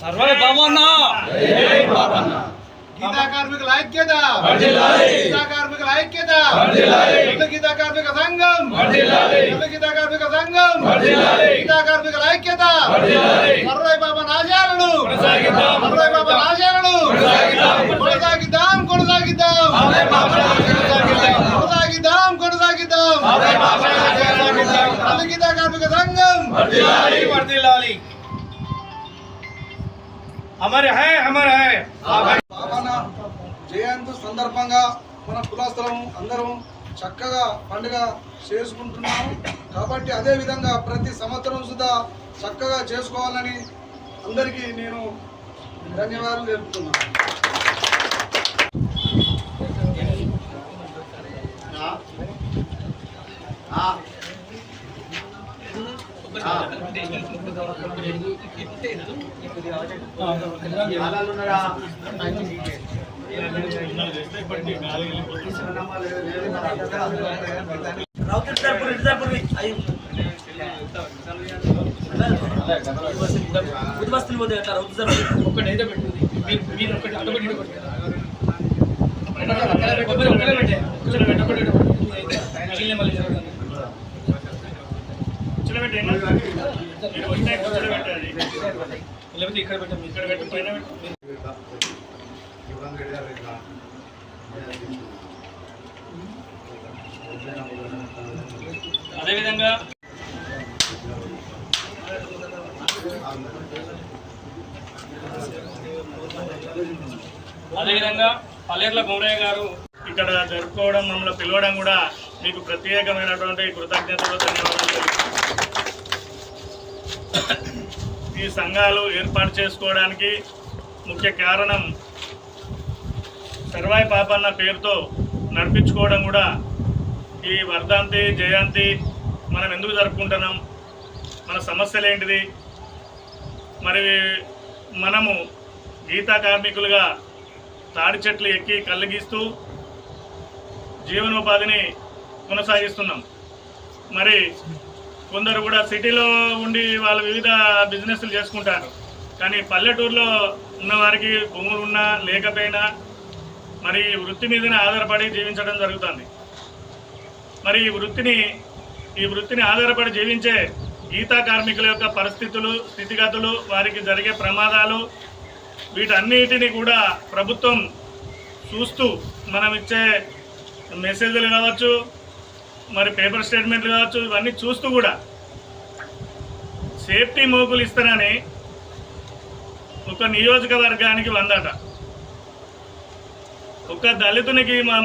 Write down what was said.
Survey బాబన్న గీతా కార్మికుల ఐక్యత గీతా కార్మికుల ఐక్యత ఇల్లు గీతా కార్మిక సంఘం ఇల్లు గీతా కార్మిక సంఘం గీతా కార్మికుల ఐక్యత సర్వై బాబా నాశాలను సర్వై బాబా నాశాలను కొనసాగిద్దాం కొనసాగిద్దాం కొనసాగిద్దాం కొనసాగిద్దాం ఇల్లు గీతా కార్మిక సంఘం వర్దిల్లాలి అమర్ హై అమర్ హై బాబాన జయంతి సందర్భంగా మన కులస్తులం అందరం చక్కగా పండుగ చేసుకుంటున్నాము. కాబట్టి అదే విధంగా ప్రతి సంవత్సరం సుధా చక్కగా చేసుకోవాలని అందరికీ నేను ధన్యవాదాలు తెలుపుతున్నాను. ఉద్వస్తులు పోతే ఎట్లా రౌతు ఒకటి అయితే పెట్టు మీరు మీరు ఒకటి అటు ఒకటి ఇటు ఒకటి. ఒకటి ఒకటే పెట్టే. కూర్చొని లేకపోతే ఇక్కడ పెట్టు ఇక్కడ పైన అదేవిధంగా అదేవిధంగా పల్లెర్ల గుమరయ్య గారు ఇక్కడ జరుపుకోవడం మమ్మల్ని పిలవడం కూడా మీకు ప్రత్యేకమైనటువంటి కృతజ్ఞతలు ధన్యవాదాలు. ఈ సంఘాలు ఏర్పాటు చేసుకోవడానికి ముఖ్య కారణం సర్వాయి పాపన్న పేరుతో నడిపించుకోవడం కూడా ఈ వర్ధాంతి జయంతి మనం ఎందుకు జరుపుకుంటున్నాం? మన సమస్యలు ఏంటిది? మరి మనము గీతా కార్మికులుగా తాడి చెట్లు ఎక్కి కళ్ళగిస్తూ జీవనోపాధిని కొనసాగిస్తున్నాం. మరి కొందరు కూడా సిటీలో ఉండి వాళ్ళ వివిధ బిజినెస్లు చేసుకుంటారు. కానీ పల్లెటూరులో ఉన్న వారికి భూములు ఉన్నా లేకపోయినా మరి ఈ వృత్తి మీదనే ఆధారపడి జీవించడం జరుగుతుంది. మరి ఈ వృత్తిని ఈ వృత్తిని ఆధారపడి జీవించే గీతా కార్మికుల యొక్క పరిస్థితులు స్థితిగతులు వారికి జరిగే ప్రమాదాలు వీటన్నిటిని కూడా ప్రభుత్వం చూస్తూ మనం ఇచ్చే మెసేజ్లు కావచ్చు మరి పేపర్ స్టేట్మెంట్లు కావచ్చు ఇవన్నీ చూస్తూ కూడా సేఫ్టీ మోకులు ఇస్తారని ఒక నియోజకవర్గానికి వందట. ఒక దళితునికి మా